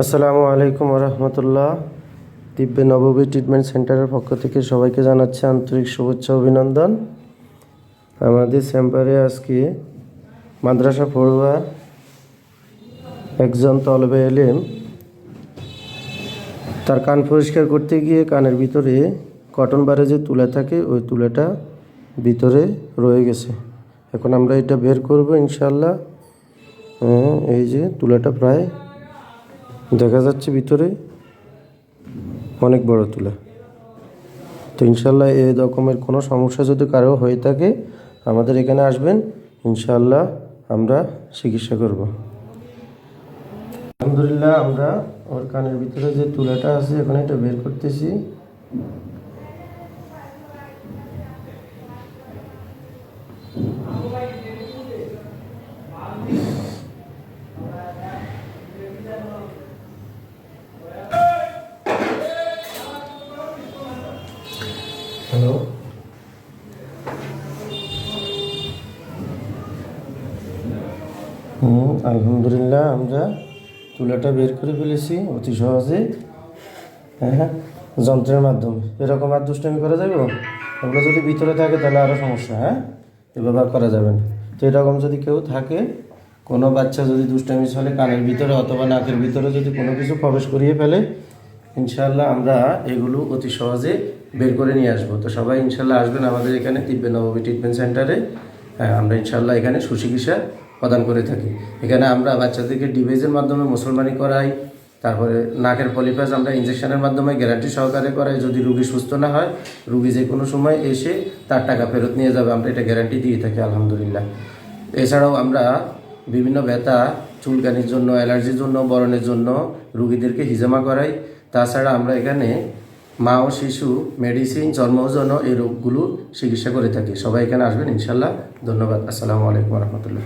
আসসালামু আলাইকুম রহমতুল্লাহ দিব্যে নববী ট্রিটমেন্ট সেন্টারের পক্ষ থেকে সবাইকে জানাচ্ছি আন্তরিক শুভেচ্ছা অভিনন্দন। আমাদের চেম্বারে আজকে মাদ্রাসা পড়ুয়া একজন তলবে এলেন তার কান পরিষ্কার করতে গিয়ে কানের ভিতরে কটন বারে যে তুলা থাকে ওই তুলাটা ভিতরে রয়ে গেছে। এখন আমরা এটা বের করব ইনশাল্লাহ হ্যাঁ, এই যে তুলাটা প্রায় দেখা যাচ্ছে ভিতরে অনেক বড় তুলা। তো ইনশাল্লাহ এই রকমের কোনো সমস্যা যদি কারও হয়ে থাকে, আমাদের এখানে আসবেন। ইনশাল্লাহ আমরা চিকিৎসা করব। আলহামদুলিল্লাহ আমরা ওর কানের ভিতরে যে তুলাটা আছে, এখন এটা বের করতেছি। হ্যালো হুম, আলহামদুলিল্লাহ, আমরা তুলাটা বের করে ফেলেছি, অতি সহজে। হ্যাঁ হ্যাঁ যন্ত্রের মাধ্যমে। এরকম আর দুষ্টামি করা যাবে? ওগুলো যদি ভিতরে থাকে, তাহলে আরও সমস্যা হ্যাঁ? ব্যবহার করা যাবে না। তো এরকম যদি কেউ থাকে, কোনো বাচ্চা যদি দুষ্টামি চলে কানের ভিতরে অথবা নাকের ভিতরে যদি কোনো কিছু প্রবেশ করিয়ে ফেলে ইনশাল্লাহ আমরা এগুলো অতি সহজে বের করে নিয়ে আসব। তো সবাই ইনশাল্লাহ আসবেন আমাদের এখানে দিব্য নবমী ট্রিটমেন্ট সেন্টারে হ্যাঁ, আমরা ইনশাল্লাহ এখানে সুচিকিৎসা প্রদান করে থাকি। এখানে আমরা বাচ্চাদেরকে ডিভাইসের মাধ্যমে মুসলমানি করাই তারপরে নাকের পলিপাস আমরা ইঞ্জেকশনের মাধ্যমে গ্যারান্টি সহকারে করাই। যদি রুগী সুস্থ না হয় রুগী যে কোনো সময় এসে তার টাকা ফেরত নিয়ে যাবে আমরা এটা গ্যারান্টি দিয়ে থাকি আলহামদুলিল্লাহ। এছাড়াও আমরা বিভিন্ন ব্যথা চুলকানির জন্য অ্যালার্জির জন্য বরণের জন্য রুগীদেরকে হিজামা করাই। তাছাড়া আমরা এখানে মা ও শিশু মেডিসিন জন্মজন এই রোগগুলো চিকিৎসা করে থাকি। সবাই এখানে আসবেন ইনশাল্লাহ ধন্যবাদ। আসসালামু আলাইকুম রহমতুল্লাহ।